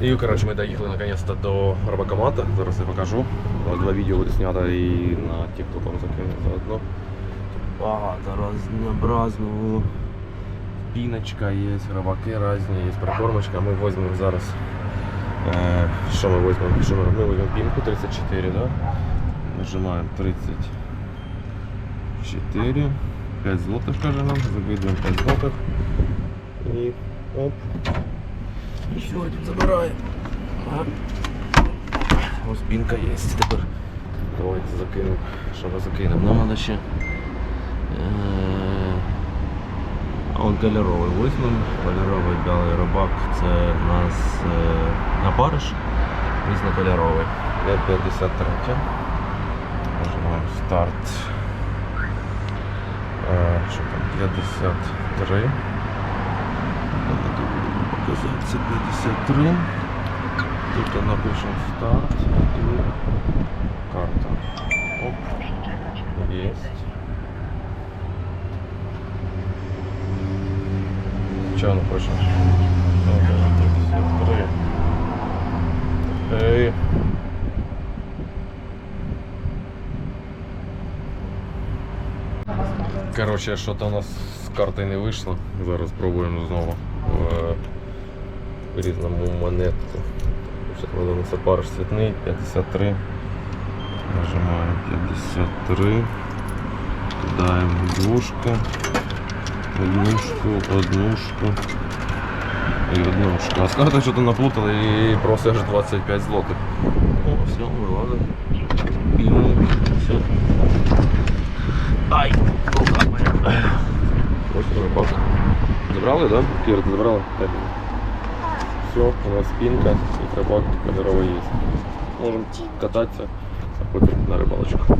І коротше, ми доїхали наконец-то до рибакомата. Зараз я покажу. Ось Два відео буде знято і на TikTok вам закину заодно. Багато разнообразного. Піночка є, рибаки різні, є прикормочка. Ми візьмемо зараз. Е, що ми візьмемо? Що ми, ми візьмемо пінку 34, да? Нажимаємо 34. 5 злотих каже нам, закидуємо 5 злотих. І оп. І все, тут забираємо. Ага. Ось пінка є тепер. Давайте закинемо. Що ми закинемо? Нам треба ще. Е, А он кольоровий візьмемо. Кольоровий білий рибак це у нас е, напариш. Різнокольоровий. 5,53. Нажимаємо старт. Е, Що там? 53. Показати це 53. Тут напишемо старт і карта. Оп. Воно пише? Ага, 53. Ей. Коротше, що-то у нас з карти не вийшло. Зараз спробуємо знову в різному монетку. Це париш цвітний, 53. Нажимаємо 53. Кидаємо двушку, однушку, однушку і однушку. А скажете, що то наплутали і просить аж 25 злотих. О, все, вилазить. І все. Ай, рука моя. Ось рибак. Забрали, да? Кір, ти забрала? Так Все, у нас спинка и рыбак кольоровый есть. Можем кататься, а потім на рыбалочку.